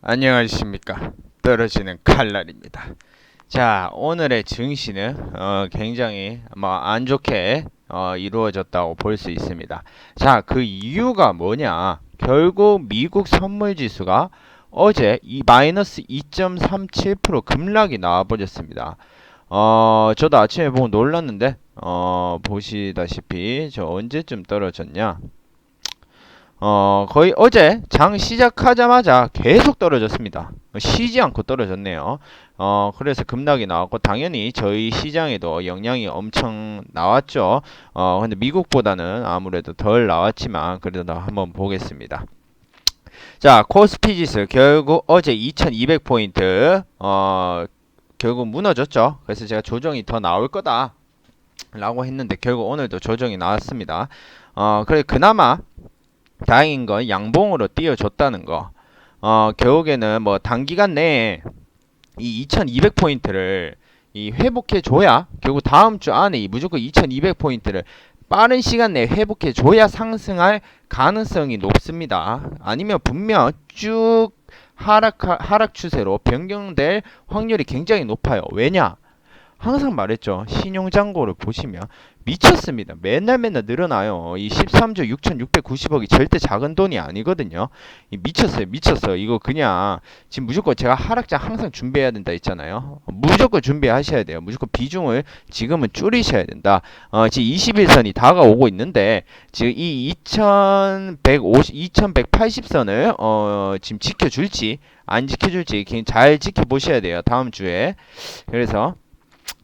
안녕하십니까. 떨어지는 칼날입니다. 자 오늘의 증시는 어, 굉장히 뭐안 좋게 어, 이루어졌다고 볼 수 있습니다. 자 그 이유가 뭐냐? 결국 미국 선물지수가 어제 이 마이너스 2.37% 급락이 나와버렸습니다. 어 저도 아침에 보고 놀랐는데 어 보시다시피 저 언제쯤 떨어졌냐 어, 거의 어제 장 시작하자마자 계속 떨어졌습니다. 쉬지 않고 떨어졌네요. 어, 그래서 급락이 나왔고, 당연히 저희 시장에도 영향이 엄청 나왔죠. 어, 근데 미국보다는 아무래도 덜 나왔지만, 그래도 한번 보겠습니다. 자, 코스피 지수 결국 어제 2200포인트, 어, 결국 무너졌죠. 그래서 제가 조정이 더 나올 거다. 라고 했는데, 결국 오늘도 조정이 나왔습니다. 어, 그래, 그나마 다행인 건 양봉으로 띄워줬다는 거. 어, 결국에는 뭐 단기간 내에 이 2200포인트를 이 회복해 줘야 결국 다음 주 안에 이 무조건 2200포인트를 빠른 시간 내에 회복해 줘야 상승할 가능성이 높습니다. 아니면 분명 쭉 하락 하락 추세로 변경될 확률이 굉장히 높아요. 왜냐? 항상 말했죠. 신용잔고를 보시면 미쳤습니다. 맨날 맨날 늘어나요. 이 13조 6,690억이 절대 작은 돈이 아니거든요. 이 미쳤어요. 미쳤어. 이거 그냥 지금 무조건 제가 하락장 항상 준비해야 된다 했잖아요. 무조건 준비하셔야 돼요. 무조건 비중을 지금은 줄이셔야 된다. 어, 지금 21선이 다가오고 있는데 지금 이 2,150, 2,180선을 어, 지금 지켜줄지 안 지켜줄지 잘 지켜보셔야 돼요. 다음 주에. 그래서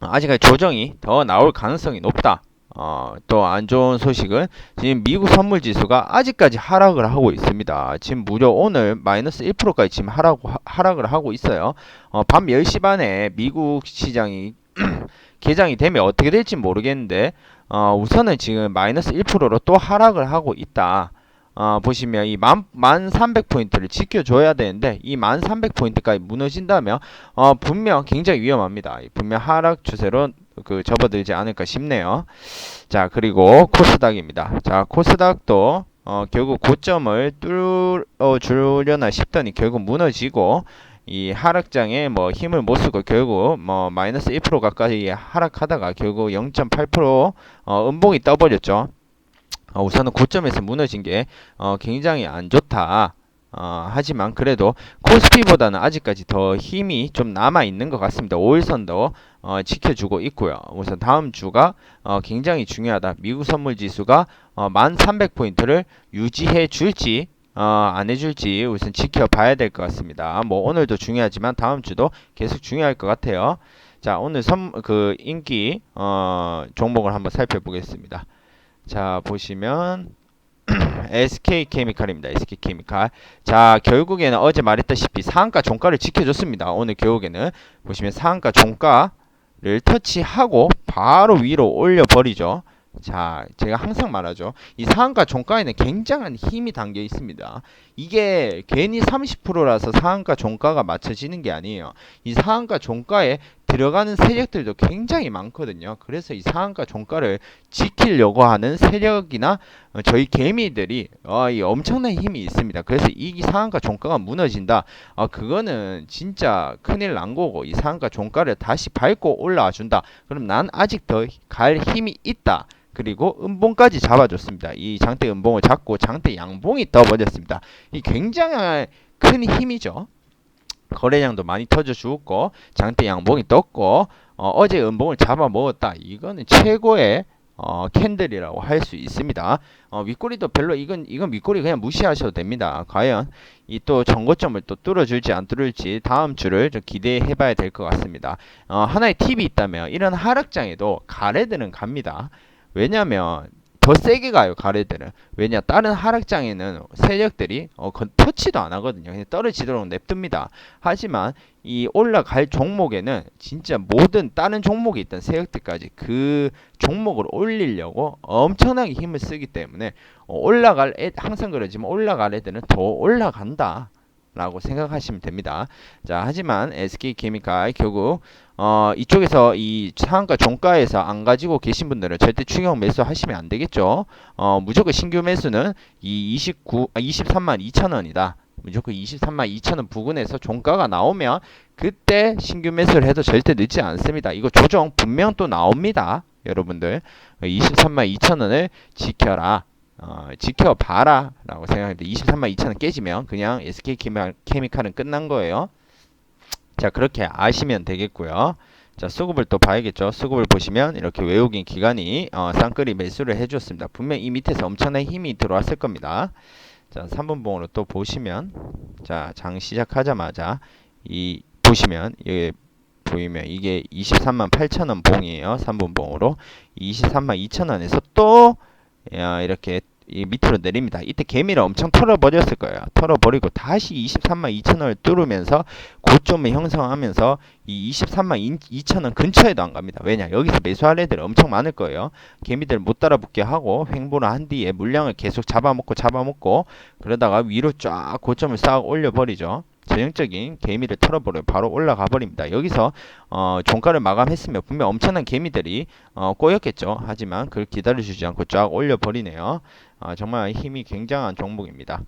아직까지 조정이 더 나올 가능성이 높다. 어, 또 안 좋은 소식은 지금 미국 선물 지수가 아직까지 하락을 하고 있습니다. 지금 무려 오늘 마이너스 1%까지 지금 하락, 하락을 하고 있어요. 어, 밤 10시 반에 미국 시장이 개장이 되면 어떻게 될지 모르겠는데 어, 우선은 지금 마이너스 1%로 또 하락을 하고 있다. 어, 보시면 이 만, 만 300포인트를 지켜줘야 되는데 이만 300포인트까지 무너진다면 어, 분명 굉장히 위험합니다. 분명 하락 추세로 그 접어들지 않을까 싶네요. 자 그리고 코스닥입니다. 자 코스닥도 어, 결국 고점을 뚫어 주려나 싶더니 결국 무너지고 이 하락장에 뭐 힘을 못 쓰고 결국 뭐 마이너스 1% 가까이 하락하다가 결국 0.8% 어, 음봉이 떠버렸죠. 어, 우선은 고점에서 무너진 게 어, 굉장히 안 좋다. 어, 하지만 그래도 코스피보다는 아직까지 더 힘이 좀 남아 있는 것 같습니다. 5일선도 어, 지켜주고 있고요. 우선 다음 주가 어, 굉장히 중요하다. 미국 선물 지수가 어, 1300포인트를 유지해 줄지 어, 안 해줄지 우선 지켜봐야 될 것 같습니다. 뭐 오늘도 중요하지만 다음 주도 계속 중요할 것 같아요. 자 오늘 선, 그 인기 어, 종목을 한번 살펴보겠습니다. 자 보시면 SK 케미칼입니다. SK 케미칼. 자, 결국에는 어제 말했다시피 상한가 종가를 지켜줬습니다. 오늘 결국에는 보시면 상한가 종가를 터치하고 바로 위로 올려 버리죠. 자, 제가 항상 말하죠. 이 상한가 종가에는 굉장한 힘이 담겨 있습니다. 이게 괜히 30%라서 상한가 종가가 맞춰지는 게 아니에요. 이 상한가 종가에 들어가는 세력들도 굉장히 많거든요. 그래서 이 상한가 종가를 지키려고 하는 세력이나 어, 저희 개미들이 어, 이 엄청난 힘이 있습니다. 그래서 이 상한가 종가가 무너진다. 어, 그거는 진짜 큰일 난 거고 이 상한가 종가를 다시 밟고 올라와 준다. 그럼 난 아직 더 갈 힘이 있다. 그리고 음봉까지 잡아줬습니다. 이 장대 음봉을 잡고 장대 양봉이 떠버렸습니다. 이 굉장히 큰 힘이죠. 거래량도 많이 터져 주었고 장대 양봉이 떴고 어, 제 음봉을 잡아 먹었다. 이거는 최고의 어, 캔들이라고 할 수 있습니다. 어, 윗꼬리도 별로 이건 이건 윗꼬리 그냥 무시하셔도 됩니다. 과연 이 또 정거점을 또 뚫어줄지 안 뚫을지 다음 주를 좀 기대해봐야 될 것 같습니다. 어, 하나의 팁이 있다면 이런 하락장에도 가래들은 갑니다. 왜냐하면 더 세게 가요 가래들은. 왜냐 다른 하락장에는 세력들이 어, 터치도 안 하거든요. 그냥 떨어지도록 냅둡니다. 하지만 이 올라갈 종목에는 진짜 모든 다른 종목에 있던 세력들까지 그 종목을 올리려고 엄청나게 힘을 쓰기 때문에 어, 올라갈 애 항상 그러지만 올라갈 애들은 더 올라간다 라고 생각하시면 됩니다. 자, 하지만 SK케미칼 결국 어, 이쪽에서 이 상한가 종가에서 안 가지고 계신 분들은 절대 추경 매수 하시면 안 되겠죠. 어, 무조건 신규 매수는 이 29, 아, 23만 2천 원이다. 무조건 23만 2천원 부근에서 종가가 나오면 그때 신규 매수를 해도 절대 늦지 않습니다. 이거 조정 분명 또 나옵니다. 여러분들 23만 2천원을 지켜라. 어, 지켜봐라 라고 생각합니다. 23만 2천원 깨지면 그냥 SK 케미칼은 끝난 거예요. 자 그렇게 아시면 되겠고요. 자 수급을 또 봐야겠죠. 수급을 보시면 이렇게 외국인 기관이 어, 쌍끌이 매수를 해주었습니다. 분명 이 밑에서 엄청난 힘이 들어왔을 겁니다. 자 3분봉으로 또 보시면 자 장 시작하자마자 이 보시면 여기 보이면 이게 23만 8천원 봉이에요. 3분봉으로 23만 2천원에서 또 야, 이렇게 이 밑으로 내립니다. 이때 개미를 엄청 털어버렸을 거예요. 털어버리고 다시 23만 2천원을 뚫으면서 고점을 형성하면서 이 23만 2천원 근처에도 안 갑니다. 왜냐? 여기서 매수할 애들 엄청 많을 거예요. 개미들 못 따라붙게 하고 횡보를 한 뒤에 물량을 계속 잡아먹고 잡아먹고 그러다가 위로 쫙 고점을 싹 올려버리죠. 전형적인 개미를 털어버려 바로 올라가 버립니다. 여기서 어, 종가를 마감했으면 분명 엄청난 개미들이 어, 꼬였겠죠. 하지만 그걸 기다려주지 않고 쫙 올려버리네요. 어, 정말 힘이 굉장한 종목입니다.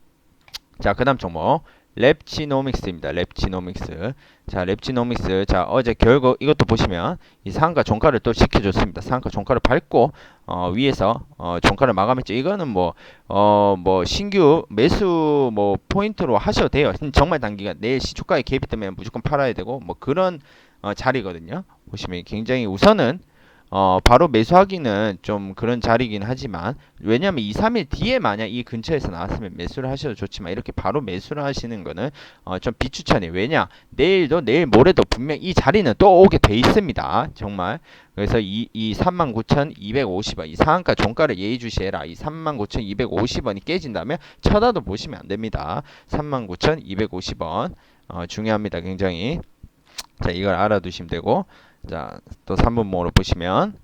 자, 그 다음 종목 랩치노믹스입니다. 랩치노믹스. 자, 랩치노믹스. 자, 어제 결국 이것도 보시면 이 상가 종가를 또 지켜줬습니다. 상가 종가를 밟고 어, 위에서 어, 종가를 마감했죠. 이거는 뭐 어, 뭐 신규 매수 뭐 포인트로 하셔도 돼요. 정말 단기간 내일 시초가에 개입이 되면 무조건 팔아야 되고 뭐 그런 어, 자리거든요. 보시면 굉장히 우선은 어, 바로 매수하기는 좀 그런 자리긴 하지만 왜냐하면 2, 3일 뒤에 만약 이 근처에서 나왔으면 매수를 하셔도 좋지만 이렇게 바로 매수를 하시는 거는 어, 좀 비추천이에요. 왜냐? 내일도 내일 모레도 분명 이 자리는 또 오게 돼 있습니다. 정말. 그래서 이, 이 39,250원 이 상한가 종가를 예의주시해라. 이 39,250원이 깨진다면 쳐다도 보시면 안 됩니다. 39,250원 어, 중요합니다. 굉장히. 자 이걸 알아두시면 되고 자, 또 3분목으로 보시면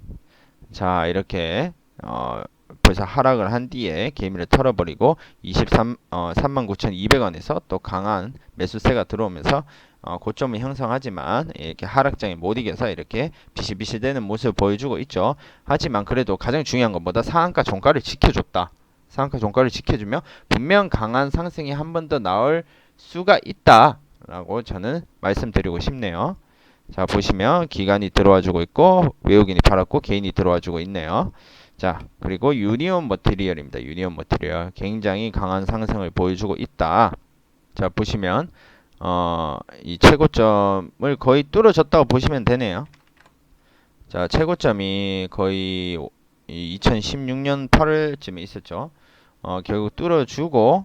자, 이렇게 어, 벌써 하락을 한 뒤에 개미를 털어버리고 23, 어, 39,200원에서 또 강한 매수세가 들어오면서 어, 고점을 형성하지만 이렇게 하락장에 못 이겨서 이렇게 비실비실되는 모습을 보여주고 있죠. 하지만 그래도 가장 중요한 것보다 상한가 종가를 지켜줬다. 상한가 종가를 지켜주면 분명 강한 상승이 한 번 더 나올 수가 있다 라고 저는 말씀드리고 싶네요. 자 보시면 기관이 들어와 주고 있고 외국인이 팔았고 개인이 들어와 주고 있네요. 자 그리고 유니온 머티리얼입니다. 유니온 머티리얼 굉장히 강한 상승을 보여주고 있다. 자 보시면 어, 이 최고점을 거의 뚫어졌다고 보시면 되네요. 자 최고점이 거의 2016년 8월쯤에 있었죠. 어, 결국 뚫어주고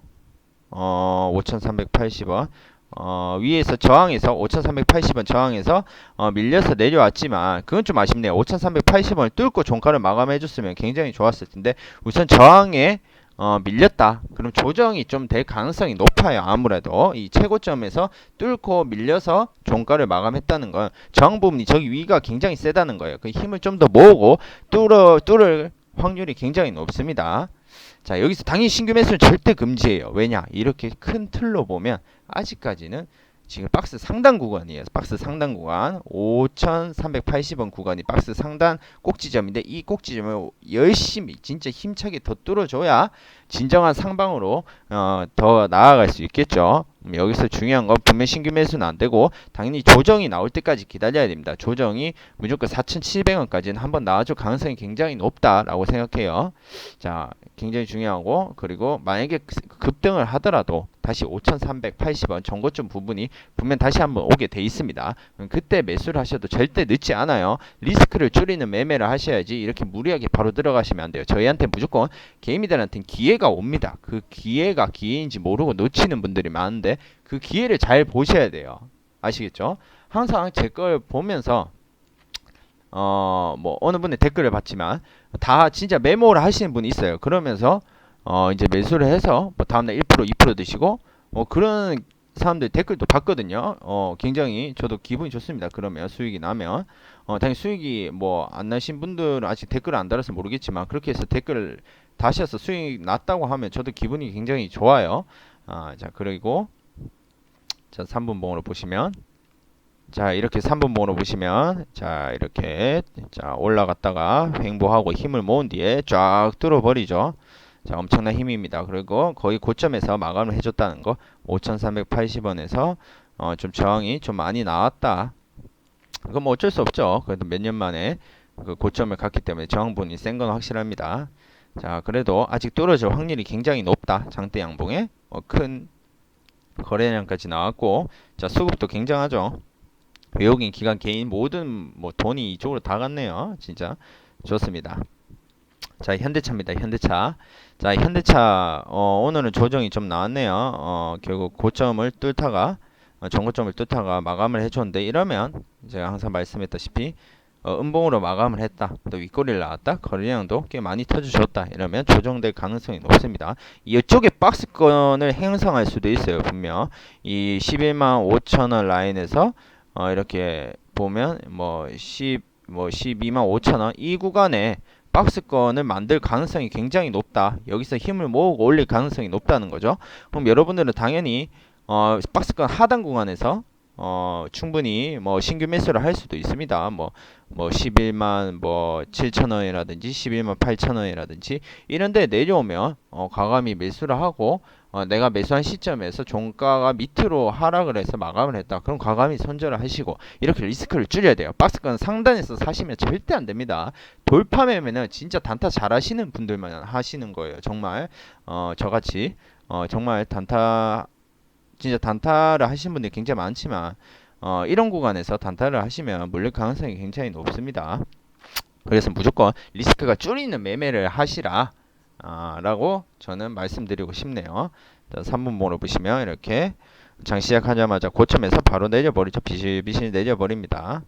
어, 5,380원 어, 위에서 저항에서 5380원 저항에서 어, 밀려서 내려왔지만 그건 좀 아쉽네요. 5380원을 뚫고 종가를 마감해 줬으면 굉장히 좋았을 텐데 우선 저항에 어, 밀렸다. 그럼 조정이 좀 될 가능성이 높아요. 아무래도 이 최고점에서 뚫고 밀려서 종가를 마감했다는 건 저항 부분이 저기 위가 굉장히 세다는 거예요. 그 힘을 좀 더 모으고 뚫어 뚫을 확률이 굉장히 높습니다. 자 여기서 당연히 신규 매수는 절대 금지예요. 왜냐 이렇게 큰 틀로 보면 아직까지는 지금 박스 상단 구간이에요. 박스 상단 구간 5,380원 구간이 박스 상단 꼭지점인데 이 꼭지점을 열심히 진짜 힘차게 더 뚫어줘야 진정한 상방으로 어, 더 나아갈 수 있겠죠. 음, 여기서 중요한 건 분명 신규 매수는 안 되고 당연히 조정이 나올 때까지 기다려야 됩니다. 조정이 무조건 4,700원까지는 한번 나와줄 가능성이 굉장히 높다라고 생각해요. 자, 굉장히 중요하고 그리고 만약에 급등을 하더라도 다시 5,380원 정고점 부분이 분명 다시 한번 오게 돼 있습니다. 그때 매수를 하셔도 절대 늦지 않아요. 리스크를 줄이는 매매를 하셔야지 이렇게 무리하게 바로 들어가시면 안 돼요. 저희한테 무조건 개미들한테는 기회가 옵니다. 그 기회가 기회인지 모르고 놓치는 분들이 많은데 그 기회를 잘 보셔야 돼요. 아시겠죠? 항상 제 걸 보면서 어 뭐 어느 분의 댓글을 봤지만 다 진짜 메모를 하시는 분이 있어요. 그러면서 어 이제 매수를 해서 뭐 다음날 1% 2% 드시고 뭐 그런 사람들 댓글도 봤거든요. 어 굉장히 저도 기분이 좋습니다. 그러면 수익이 나면 어 당연히 수익이 뭐 안 나신 분들은 아직 댓글을 안 달아서 모르겠지만 그렇게 해서 댓글을 다시 해서 수익 났다고 하면 저도 기분이 굉장히 좋아요. 아, 자 그리고 자 3분봉으로 보시면 자 이렇게 3분봉으로 보시면 자 이렇게 자 올라갔다가 횡보하고 힘을 모은 뒤에 쫙 뚫어버리죠. 자, 엄청난 힘입니다. 그리고 거의 고점에서 마감을 해줬다는 거 5,380원에서 어, 좀 저항이 좀 많이 나왔다. 그건 뭐 어쩔 수 없죠. 그래도 몇 년 만에 그 고점을 갔기 때문에 저항분이 센 건 확실합니다. 자, 그래도 아직 뚫어질 확률이 굉장히 높다. 장대 양봉에 어, 큰 거래량까지 나왔고, 자 수급도 굉장하죠. 외국인 기관 개인 모든 뭐 돈이 이쪽으로 다 갔네요. 진짜 좋습니다. 자 현대차입니다. 현대차. 자 현대차 어, 오늘은 조정이 좀 나왔네요. 어, 결국 고점을 뚫다가 어, 정고점을 뚫다가 마감을 해줬는데 이러면 제가 항상 말씀했다시피 어, 음봉으로 마감을 했다. 또 윗꼬리를 나왔다. 거래량도 꽤 많이 터주셨다. 이러면 조정될 가능성이 높습니다. 이쪽에 박스권을 형성할 수도 있어요. 분명 이 11만 5천원 라인에서 어, 이렇게 보면 뭐 10, 뭐 12만 5천원 이 구간에 박스권을 만들 가능성이 굉장히 높다. 여기서 힘을 모으고 올릴 가능성이 높다는 거죠. 그럼 여러분들은 당연히 어, 박스권 하단 구간에서 어, 충분히 뭐 신규 매수를 할 수도 있습니다. 뭐, 뭐 11만 뭐 7천 원이라든지 11만 8천 원이라든지 이런데 내려오면 어, 과감히 매수를 하고 어, 내가 매수한 시점에서 종가가 밑으로 하락을 해서 마감을 했다. 그럼 과감히 손절을 하시고 이렇게 리스크를 줄여야 돼요. 박스권 상단에서 사시면 절대 안 됩니다. 돌파 매매는 진짜 단타 잘하시는 분들만 하시는 거예요. 정말 어, 저같이 어, 정말 단타 진짜 단타를 하시는 분들이 굉장히 많지만 어, 이런 구간에서 단타를 하시면 물릴 가능성이 굉장히 높습니다. 그래서 무조건 리스크가 줄이는 매매를 하시라 아, 라고 저는 말씀드리고 싶네요. 자, 3분봉으로 보시면 이렇게 장 시작하자마자 고점에서 바로 내려버리죠. 비실비실 내려버립니다.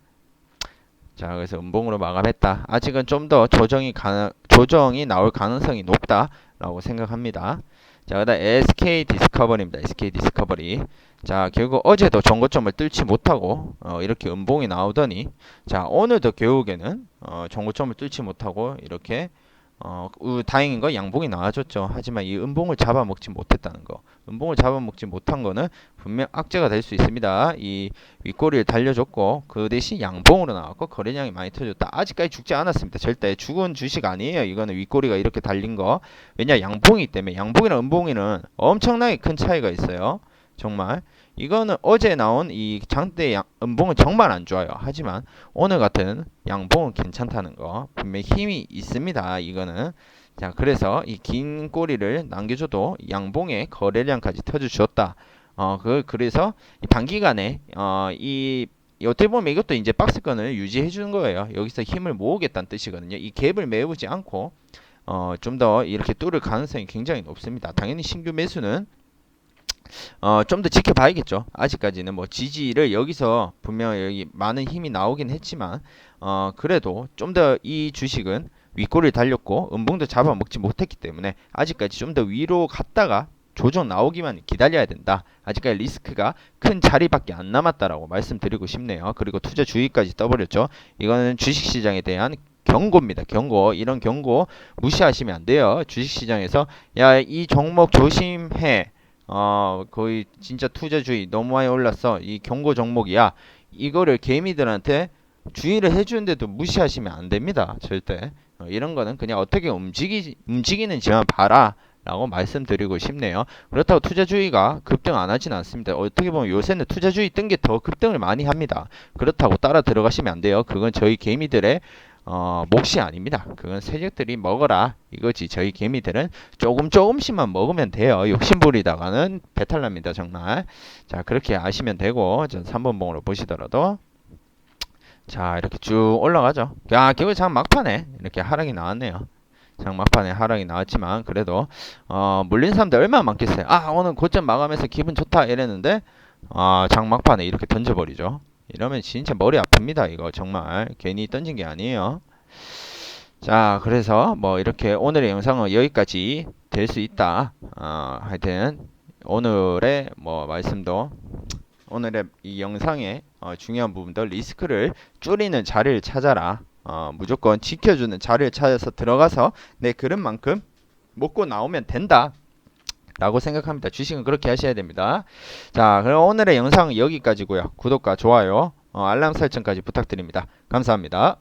자, 그래서 음봉으로 마감했다. 아직은 좀 더 조정이 가능, 조정이 나올 가능성이 높다라고 생각합니다. 자, 그 다음 SK 디스커버리입니다. SK 디스커버리. 자, 결국 어제도 정고점을 뚫지 못하고 어, 이렇게 음봉이 나오더니 자, 오늘도 결국에는 어, 정고점을 뚫지 못하고 이렇게 어, 우, 다행인 거 양봉이 나와줬죠. 하지만 이 음봉을 잡아먹지 못했다는 거. 음봉을 잡아먹지 못한 거는 분명 악재가 될 수 있습니다. 이 윗꼬리를 달려줬고 그 대신 양봉으로 나왔고 거래량이 많이 터졌다. 아직까지 죽지 않았습니다. 절대 죽은 주식 아니에요. 이거는 윗꼬리가 이렇게 달린 거. 왜냐 양봉이기 때문에 양봉이랑 음봉이는 엄청나게 큰 차이가 있어요. 정말 이거는 어제 나온 이 장대 양, 음봉은 정말 안 좋아요. 하지만 오늘 같은 양봉은 괜찮다는 거 분명히 힘이 있습니다. 이거는 자 그래서 이 긴 꼬리를 남겨줘도 양봉의 거래량까지 터주셨다. 어그 그래서 단기간에 어이 어떻게 보면 이것도 이제 박스권을 유지해 주는 거예요. 여기서 힘을 모으겠다는 뜻이거든요. 이 갭을 메우지 않고 어, 좀 더 이렇게 뚫을 가능성이 굉장히 높습니다. 당연히 신규 매수는 어, 좀 더 지켜봐야겠죠. 아직까지는 뭐 지지를 여기서 분명 여기 많은 힘이 나오긴 했지만 어, 그래도 좀 더 이 주식은 윗골을 달렸고 음봉도 잡아먹지 못했기 때문에 아직까지 좀 더 위로 갔다가 조정 나오기만 기다려야 된다. 아직까지 리스크가 큰 자리밖에 안 남았다라고 말씀드리고 싶네요. 그리고 투자 주의까지 떠버렸죠. 이거는 주식시장에 대한 경고입니다. 경고. 이런 경고 무시하시면 안 돼요. 주식시장에서 야 이 종목 조심해. 어 거의 진짜 투자주의 너무 많이 올랐어. 이 경고 종목이야. 이거를 개미들한테 주의를 해주는데도 무시하시면 안 됩니다 절대. 어, 이런 거는 그냥 어떻게 움직이 움직이는지만 봐라 라고 말씀드리고 싶네요. 그렇다고 투자주의가 급등 안 하진 않습니다. 어떻게 보면 요새는 투자주의 뜬 게 더 급등을 많이 합니다. 그렇다고 따라 들어가시면 안 돼요. 그건 저희 개미들의 어, 몫이 아닙니다. 그건 세력들이 먹어라 이거지. 저희 개미들은 조금 조금씩만 먹으면 돼요. 욕심부리다가는 배탈 납니다. 정말. 자 그렇게 아시면 되고 전 3번 봉으로 보시더라도 자 이렇게 쭉 올라가죠. 야 결국 장 막판에 이렇게 하락이 나왔네요. 장 막판에 하락이 나왔지만 그래도 어, 물린 사람들 얼마나 많겠어요. 아 오늘 고점 마감해서 기분 좋다 이랬는데 아, 장 막판에 이렇게 던져버리죠. 이러면 진짜 머리 아픕니다. 이거 정말 괜히 던진 게 아니에요. 자, 그래서 뭐 이렇게 오늘의 영상은 여기까지 될 수 있다. 어, 하여튼 오늘의 뭐 말씀도 오늘의 이 영상의 어, 중요한 부분도 리스크를 줄이는 자리를 찾아라. 어, 무조건 지켜주는 자리를 찾아서 들어가서 내 그릇만큼 먹고 나오면 된다. 라고 생각합니다. 주식은 그렇게 하셔야 됩니다. 자, 그럼 오늘의 영상은 여기까지고요. 구독과 좋아요, 어, 알람 설정까지 부탁드립니다. 감사합니다.